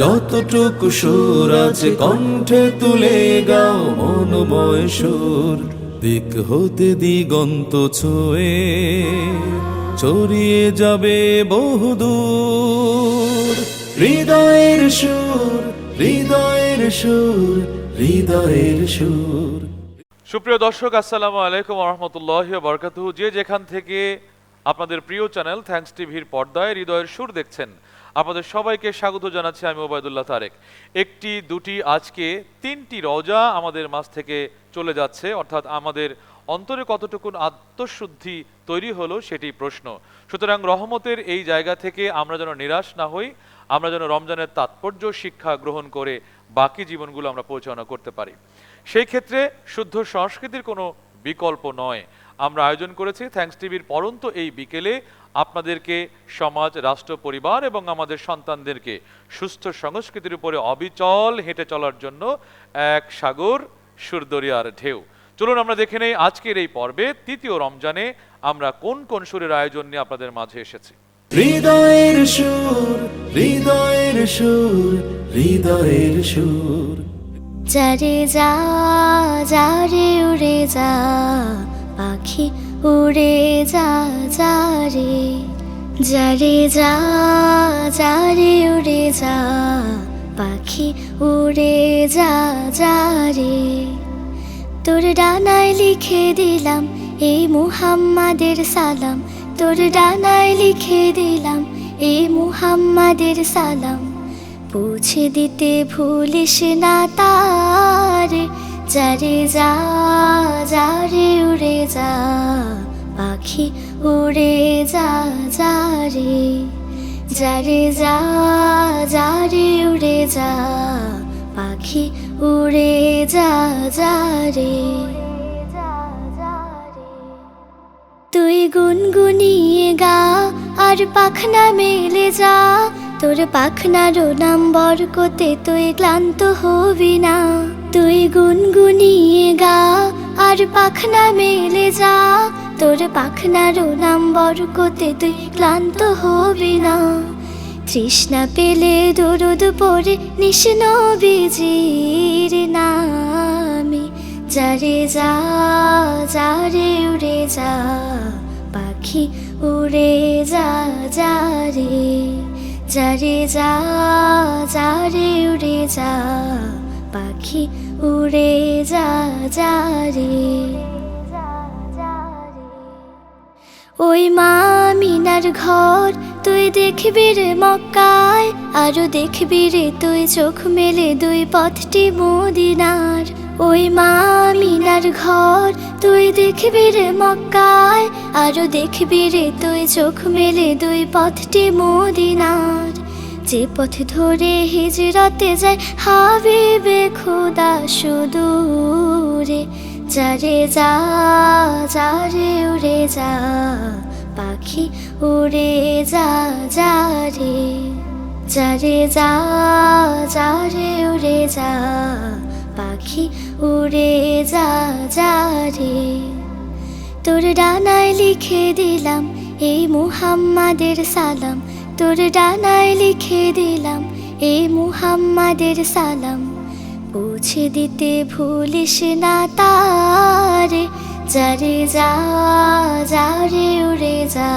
যতটুকু সুর আছে কণ্ঠে তুলে গাও মনোময় সুর। দিক হতে দিগন্ত ছুঁয়ে ছড়িয়ে যাবে বহুদূর। হৃদয়ের সুর হৃদয়ের সুর হৃদয়ের সুর। সুপ্রিয় দর্শক, আসসালামু আলাইকুম রহমতুল্লাহ বরকাতু যে যেখান থেকে আপনাদের প্রিয় চ্যানেল থ্যাঙ্কস টিভির পর্দায় হৃদয়ের সুর দেখছেন আপনাদের সবাইকে স্বাগত জানাচ্ছি আমি ওবায়দুল্লাহ তারেক। একটি, দুটি, আজকে তিনটি রজা আমাদের মাঝ থেকে চলে যাচ্ছে, অর্থাৎ আমাদের অন্তরে কতটুকুন আত্মশুদ্ধি তৈরি হলো সেটি প্রশ্ন। সুতরাং রহমতের এই জায়গা থেকে আমরা যেন নিরাশ না হই, আমরা যেন রমজানের তাৎপর্য, শিক্ষা গ্রহণ করে বাকি জীবনগুলো আমরা পরিচালনা করতে পারি। সেই ক্ষেত্রে শুদ্ধ সংস্কৃতির কোনো বিকল্প নয়। আমরা আয়োজন করেছি, থ্যাঙ্কস টিভির পরন্ত এই বিকেলে আপনাদেরকে সমাজ রাষ্ট্র পরিবার এবং আমাদের সন্তানদেরকে সুস্থ সংস্কৃতির উপরে অবিচল হেঁটে চলার জন্য এক সাগর সুরদরিয়ার ঢেউ। চলুন আমরা দেখে নেই আজকের এই পর্বে তৃতীয় রমজানে আমরা কোন কোন সুরের আয়োজন নিয়ে আপনাদের মাঝে এসেছি। হৃদয়ের সুর হৃদয়ের সুর হৃদয়ের সুর। যারে যা যারে উড়ে যা পাখি উড়ে যা যারে যারে যা, যারে উড়ে যা, পাখি উড়ে যা যারে তোর ডানায় লিখে দিলাম এই মুহাম্মাদের সালাম। তোর ডানায় লিখে দিলাম এই মুহাম্মাদের সালাম। পৌঁছে দিতে ভুলিস না তার। যারে যা, যারে উড়ে যা, পাখি উড়ে যা, যারে। যারে যা, যারে উড়ে যা, পাখি উড়ে যা, যারে। তুই গুনগুনিয়ে গা, আর পাখনা মেলে যা। তোর পাখনারও নাম্বর কোতে তুই ক্লান্ত হবি না। তুই গুনগুনিয়ে গা, আর পাখনা মেলে যা। তোর পাখনারও নাম্বর কোতে তুই ক্লান্ত হবি না। তৃষ্ণা পেলে দরুদ পরে নিষ্ণ বিজির নামে। যারে যা, যারে উড়ে যা, পাখি উড়ে যা, যারে। যারে যা, যারে উড়ে যা। পাখি উড়ে যা যারে ওই মা মিনার ঘর, তুই দেখবি রে মক্কায়। আরও দেখবি রে তুই চোখ মেলে দুই পথটি মদিনার। ওই মা মিনার ঘর, তুই দেখবি রে মক্কায়। আরও দেখবি রে তুই চোখ মেলে দুই পথটি মদিনার। যে পথ ধরে হিজরতে যায়, হাবিবে খোদা সুদূরে। যারে যা, যারে উড়ে যা, পাখি উড়ে যা, যারে। যারে যা, যারে উড়ে যা, পাখি উড়ে যা, যারে। তোর ডানায় লিখে দিলাম, এই মুহাম্মাদের সালাম তোর ডানায় লিখে দিলাম, এ মুহাম্মাদের সালাম। পৌঁছে দিতে ভুলিস না তারে, যারে যা, যারে উড়ে যা,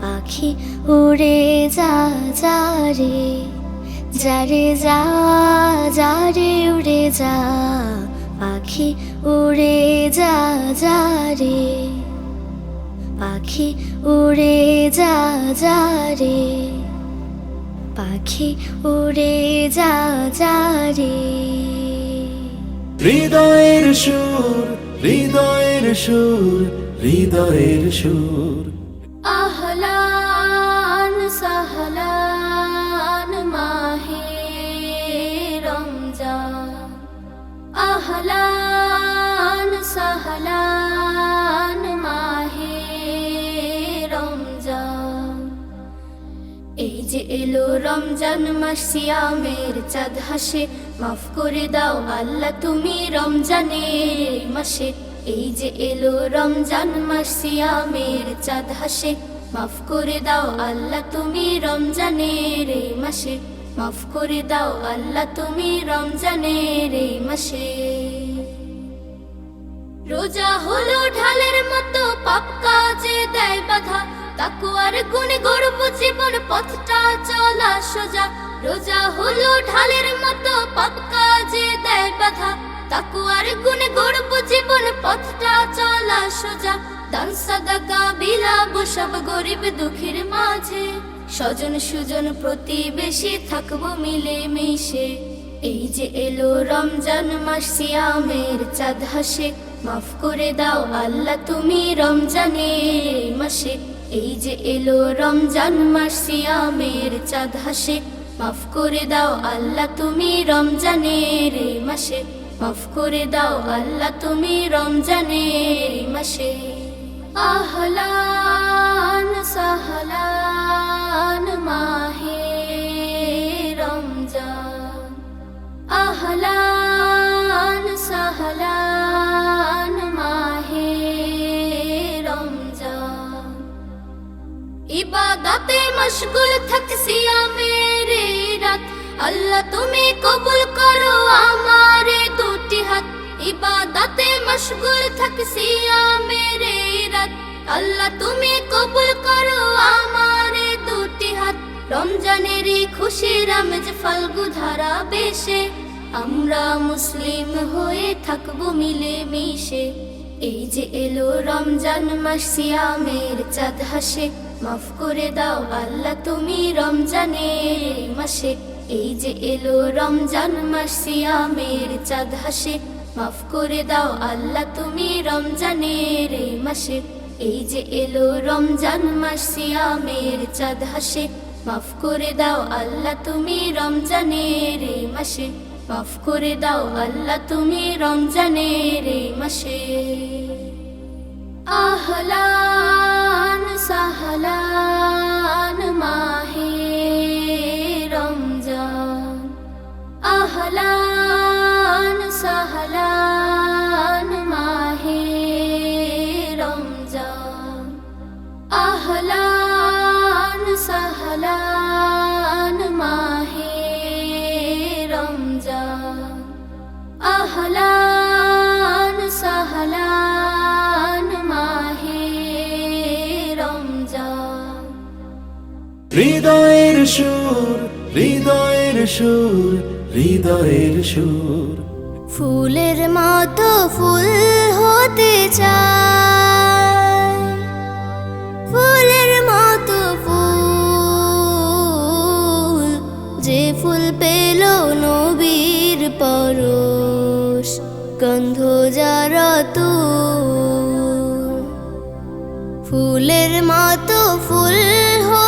পাখি উড়ে যা, যারে। যারে যা, যারে উড়ে যা, পাখি উড়ে যা, যারে। পাখি উড়ে যা যারে পাখি উড়ে যা রে। হৃদয়ের সুর হৃদয়ের সুর হৃদয়ের সুর। এলো রমজান মাস, সিয়ামের চাঁদ হাসে। মাফ করে দাও আল্লাহ তুমি রমজানের মাসে। এই যে এলো রমজান মাস, সিয়ামের চাঁদ হাসে। মাফ করে দাও আল্লাহ তুমি রমজানের এই মাসে। মাফ করে দাও আল্লাহ তুমি রমজানের এই মাসে। রোজা হলো ঢালের মতো পাপ কাজে দেয় বাধা। তাকুয়ার গুণে গর্ব জীবন পথটা চলা সোজা। রোজা হলো ঢালের মতো পাপ কাজে দেয় বাধা। তাকুয়ার গুণে গর্ব জীবন পথটা চলা সোজা। দান সাদাকা বিলাব সব গরিব দুঃখীর মাঝে। স্বজন সুজন প্রতিবেশী থাকব মিলে মিশে এই যে এলো রমজান মাস সিয়ামের চাঁদ হাসে। মাফ করে দাও আল্লাহ তুমি রমজানের মাসে। এই যে এলো রমজান মাস, সিয়ামের চাঁদ হাসে। মাফ করে দাও আল্লাহ তুমি রমজানের এই মাসে। মাফ করে দাও আল্লাহ তুমি রমজানের এই মাসে। আহলান সাহলান মাহে রমজান। আহলান সাহলান ইবাদতে মশগুল থাকছি আমেরে রাত। আল্লাহ, তুমি কবুল করো আমারে দুটি হাত। ইবাদতে মশগুল থাকছি আমেরে রাত। আল্লাহ, তুমি কবুল করো আমারে দুটি হাত। রমজানের খুশি রমজ ফাল্গু ধারা বেশে। আমরা মুসলিম হয়ে থাকব মিলে মিশে এই যে এলো রমজান মাস, সিয়ামের চাঁদ হাসে। মাফ করে দাও আল্লাহ, তুমি রমজানের এই মাসে। এই যে এলো রমজান মাস, সিয়ামের চাঁদ হাসে। মাফ করে দাও আল্লাহ, তুমি রমজানের এই মাসে। এই যে এলো রমজান মাস, সিয়ামের চাঁদ হাসে। মাফ করে দাও আল্লাহ, তুমি রমজানের এই মাসে। মাফ করে দাও আল্লাহ, তুমি রমজানের এই মাসে। আহলান সাহলান মাহে রমজান। আহলান সাহলান হৃদয়ের সুর হৃদয়ের সুর হৃদয়ের সুর। ফুলের মতো ফুল হতে চাই ফুলের মতো ফুল, যে ফুল পেল নবীর পরশ, গন্ধ যার ফুলের মতো ফুল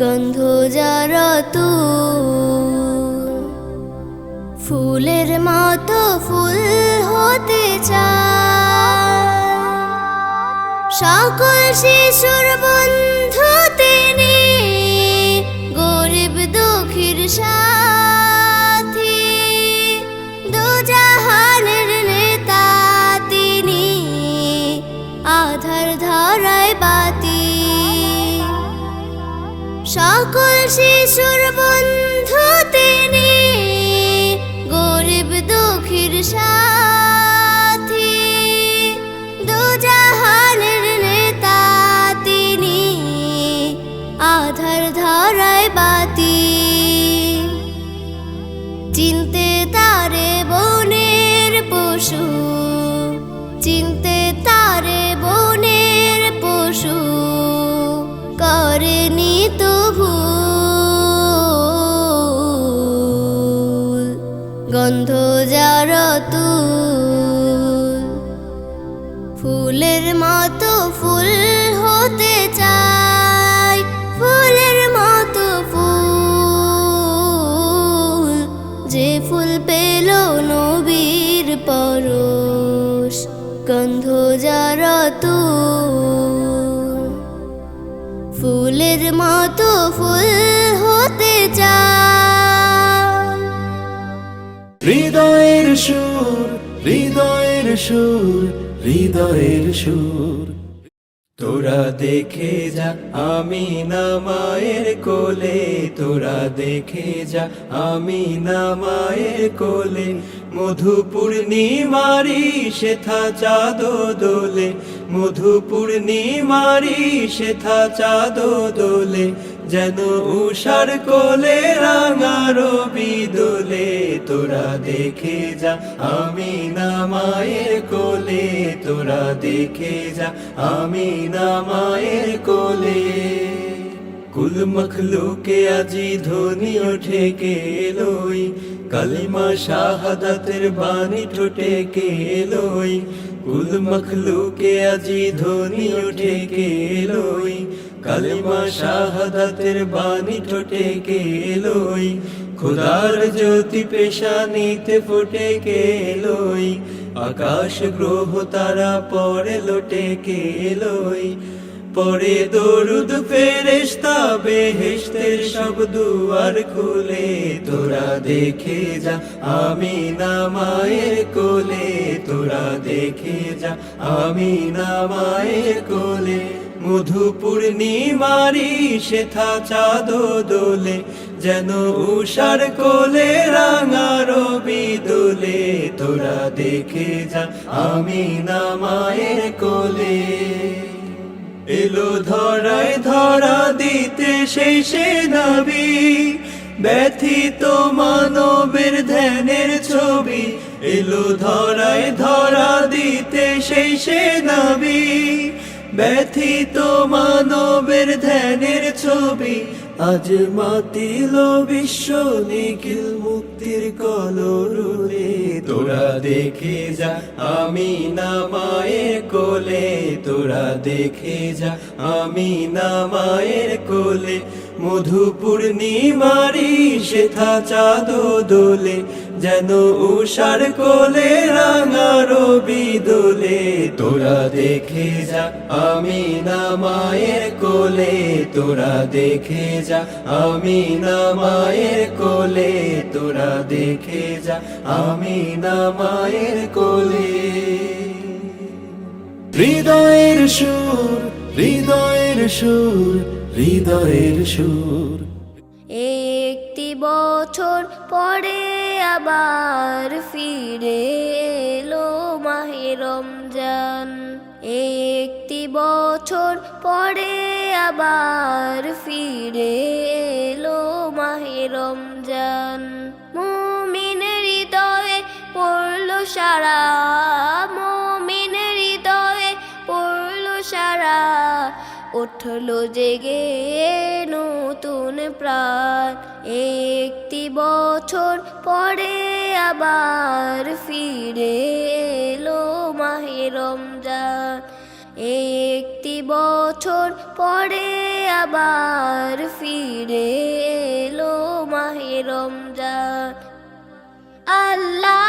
গন্ধ যারা তু ফুলের মতো ফুল হতে চায়। সকল শিশুর বন্ধু তিনি, গরিব দুঃখীর সাথী শিশুর বন্ধু তিনি গরিব দুঃখীর সাথী পরশ গন্ধ যার তু ফুলের মতো ফুল হতে চাই হৃদয়ের সুর হৃদয়ের সুর হৃদয়ের সুর। তোরা দেখে যা, আমি না মায়ের কোলে। তোরা দেখে যা, আমি না মায়ের কোলে। মধুপুর নিমারি শেথা চাঁদ দোলে। মধুপুর নিমারি শেথা চাঁদ দোলে। যেন উষার কোলে রাঙা রবি দোলে, তোরা দেখে যা, আমি না মায়ের কোলে, তোরা দেখে যা, আমি না মায়ের কোলে। কুল মখলুকে আজি ধ্বনি ওঠে কে এলোই, কালিমা শাহাদাতের বাণী ঠোঁটে কে এলোই। কুল মখলুকে আজি ধ্বনি ওঠে কে এলোই কালিমা শাহাদাতের বাণী ঠোঁটে কে এলোই খোদার জ্যোতি পেশানিতে ফুটে কে এলোই আকাশ গ্রহ তারা পরে লোটে কে এলোই পরে দরুদ ফেরেশতা বেহেশতের সব দুয়ার খুলে, তোরা দেখে যা আমি না মায়ের কোলে, তোরা দেখে যা আমি না মায়ের কোলে। মধু পূর্ণিমারি শেথা চাঁদ দোলে, যেন উষার কোলে রাঙা রবি দোলে। তোরা দেখে যা, আমি না মায়ের কোলে। এলো ধরায় ধরা দিতে সে নবী, ব্যথিত মানবের ধ্যানের ছবি। এলো ধরায় ধরা দিতে সে নবী ব্যথিত মানবের ধ্যানের ছবি, আজ মাতিল বিশ্ব নিখিল মুক্তির কলরুরে তোরা দেখে যা, আমি না মায়ের কোলে। তোরা দেখে যা, আমি না মায়ের কোলে। মধু পূর্ণিমারি শেথা চাঁদ দোলে। যেন উষার কোলে রাঙা রবি দোলে। তোরা দেখে যা, আমি না মায়ের কোলে। তোরা দেখে যা, আমি না মায়ের কোলে। তোরা দেখে যা, আমি না মায়ের কোলে। হৃদয়ের সুর হৃদয়ের সুর হৃদয়ের সুর। একটি বছর পরে আবার ফিরে এলো মাহে রমজান। একটি বছর পরে আবার ফিরে এলো মাহে রমজান। মুমিনের হৃদয়ে পড়ল সারা মুমিনের হৃদয়ে পড়ল সারা। উঠল জেগে নতুন প্রাণ। একটি বছর পরে আবার ফিরে এলো মাহে রমজান। একটি বছর পরে আবার ফিরে এলো মাহে রমজান। আল্লাহ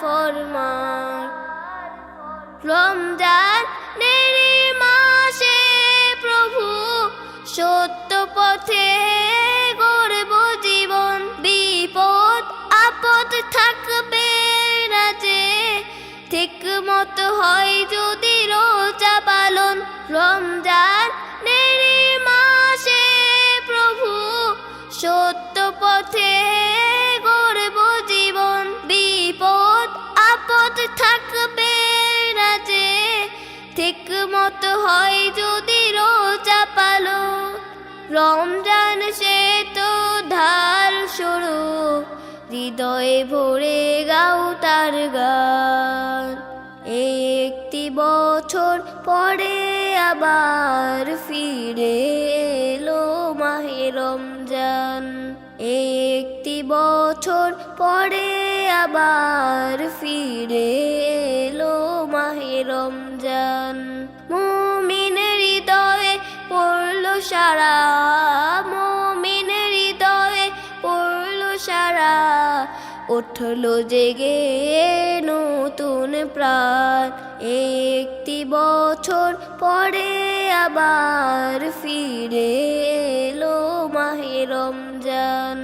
ফরমান রমজান মাসে প্রভু, সত্য পথে গড়ব জীবন। বিপদ, আপদ থাকবে না যে ঠিক মতো হয় যদি রোজা পালন। রমজান মাসে প্রভু, সত্য পথে হয় যদি রোজা পালো রমজান সে তো ধার শুরু। হৃদয়ে ভরে গাও তার গান। একটি বছর পরে আবার ফিরে এলো মাহে রমজান। একটি বছর পরে আবার ফিরে এলো মাহে রমজান। উঠল জেগে নতুন প্রাণ। একটি বছর পরে আবার ফিরে এলো মাহে রমজান।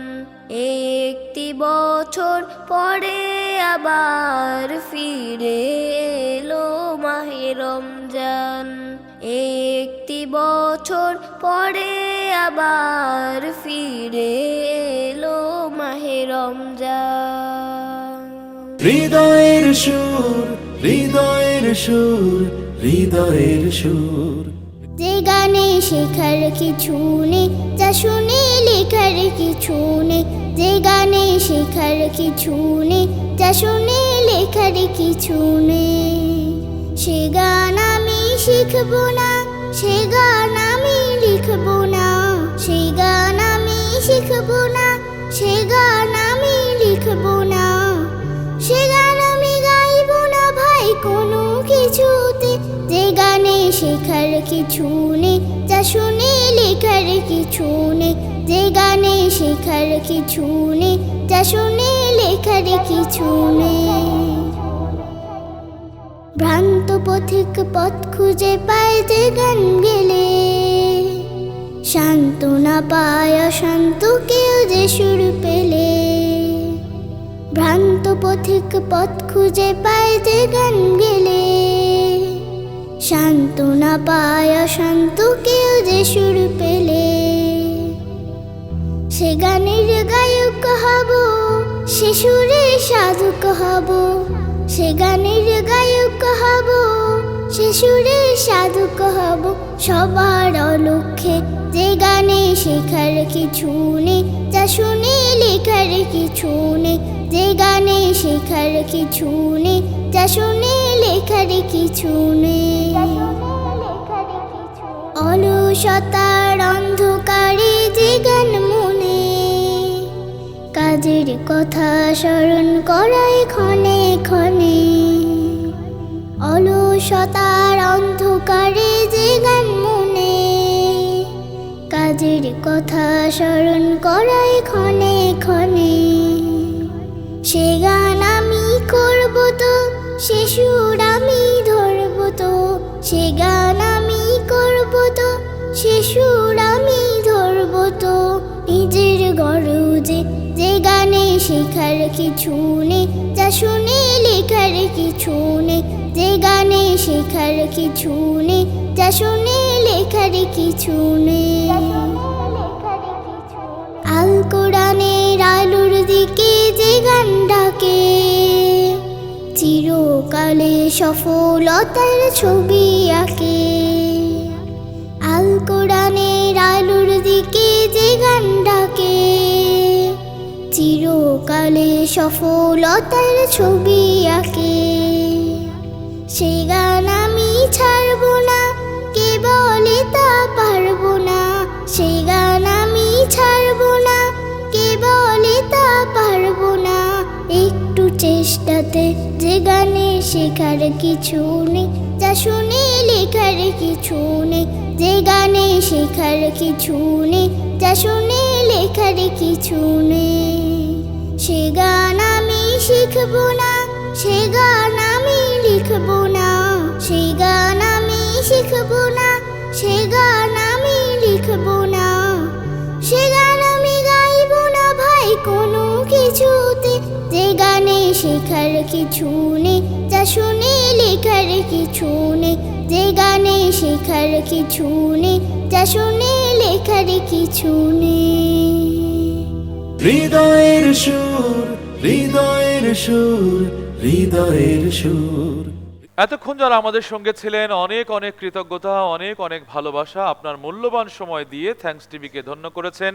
একটি বছর পরে আবার ফিরে এলো মাহে রমজান। একটি বছর পরে আবার ফিরে রমজান। হৃদয়ের সুর হৃদয়ের সুর হৃদয়ের সুর। যে গানে শেখার কিছু নেই যা শুনে লেখার কিছু নেই। যে গানে শেখার কিছু নেই যা শুনে লেখার কিছু নেই। সে গান আমি শিখব না সে গান আমি লিখব না। সে গান আমি শিখব না সে গান কিছু নেই, যা শুনে লেখার কিছু নেই। যে গানে শেখার কিছু নেই, যা শুনে লেখার কিছু নেই। ভ্রান্ত পথিক পথ খুঁজে পায় যে গান গেলে। শান্ত না পায় শান্ত কেউ যে সুর পেলে। ভ্রান্ত পথিক পথ খুঁজে পায় যে গান গেলে। শান্ত না পায় শান্ত কেউ যে সুর পেলে। সে গানের গায়ক হব, সে সুরে সাধক হব। সে গানের গায়ক হব, সে সুরে সাধক হব। সবার অলক্ষে যে গানে শেখার কিছু নেই, যা শুনে লেখার কিছু নেই যে গানে শেখার কিছু নেই যা শুনে লেখার কিছু নেই। অলসতার অন্ধকারে যে গান মনে কাজের কথা স্মরণ করায় ক্ষণে ক্ষণে। অলসতার অন্ধকারে যে গান কাজের কথা স্মরণ করায় ক্ষণে ক্ষণে। সে গান আমি করব তো, সে সুর আমি ধরব তো। সে গান আমি করব তো, সে সুর আমি ধরব তো। নিজের গরজে যে গানে শেখার কিছু নেই, যা শুনে লেখার কিছু নেই, যে গানে শেখার কিছু নেই, যা শুনে লেখার কিছু নেই। আল কোরআনের আলোর দিকে যে গান ডাকে, চিরকালে সফলতার ছবি আঁকে। আল কোরআনের আলোর দিকে যে গান ডাকে, চিরকালে সফলতার ছবি আঁকে। সেই গান আমি ছাড়বো না, কে বলে তা পারব না, সেই গান আমি ছাড়বো না, কে বলে তা পারব না। একটু চেষ্টাতে যে গানে শেখার কিছু নেই, যা শুনে লেখার কিছু নেই, যে গানে শেখার কিছু নেই, যা শুনে লেখার কিছু নেই। সে গান আমি শিখব না, সে গান আমি লিখব না, সেই গান আমি শিখব সে গান আমি লিখব না, সে গান আমি গাইবো না ভাই কোনো কিছুতে। যে গানে শেখার কিছু নেই, যা শুনে লেখার কিছু নেই। যে গানে শেখার কিছু নেই, যা শুনে লেখার কিছু নেই। হৃদয়ের সুর হৃদয়ের সুর হৃদয়ের সুর। এতক্ষণ যারা আমাদের সঙ্গে ছিলেন, অনেক অনেক কৃতজ্ঞতা, অনেক অনেক ভালোবাসা আপনার মূল্যবান সময় দিয়ে থ্যাঙ্কস টিভিকে ধন্য করেছেন,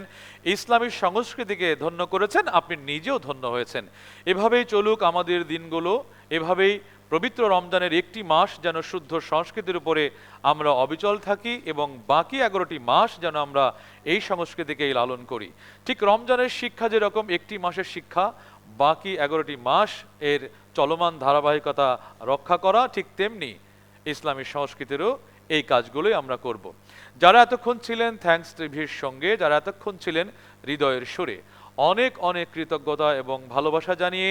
ইসলামী সংস্কৃতিকে ধন্য করেছেন, আপনি নিজেও ধন্য হয়েছেন। এভাবেই চলুক আমাদের দিনগুলো, এভাবেই পবিত্র রমজানের একটি মাস যেন শুদ্ধ সংস্কৃতির উপরে আমরা অবিচল থাকি এবং বাকি এগারোটি মাস যেন আমরা এই সংস্কৃতিকেই লালন করি। ঠিক রমজানের শিক্ষা যেরকম, একটি মাসের শিক্ষা, বাকি এগারোটি মাস এর চলমান ধারাবাহিকতা রক্ষা করা ঠিক তেমনি ইসলামী সংস্কৃতিরও এই কাজগুলোই আমরা করব। যারা এতক্ষণ ছিলেন থ্যাঙ্কস টিভির সঙ্গে, যারা এতক্ষণ ছিলেন হৃদয়ের সুরে, অনেক অনেক কৃতজ্ঞতা এবং ভালোবাসা জানিয়ে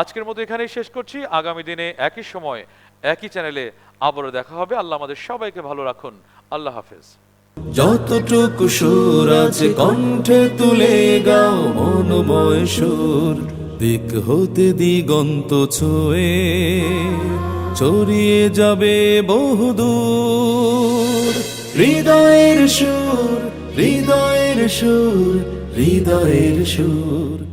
আজকের মতো এখানেই শেষ করছি। আগামী দিনে একই সময়, একই চ্যানেলে আবারও দেখা হবে। আল্লাহ আমাদের সবাইকে ভালো রাখুন। আল্লাহ হাফেজ। যতটুকু সুর আছে কণ্ঠে তুলে গাও মনোময় সুর। দিক হতে দিগন্ত ছুঁয়ে ছড়িয়ে যাবে বহুদূর। হৃদয়ের সুর হৃদয়ের সুর হৃদয়ের সুর।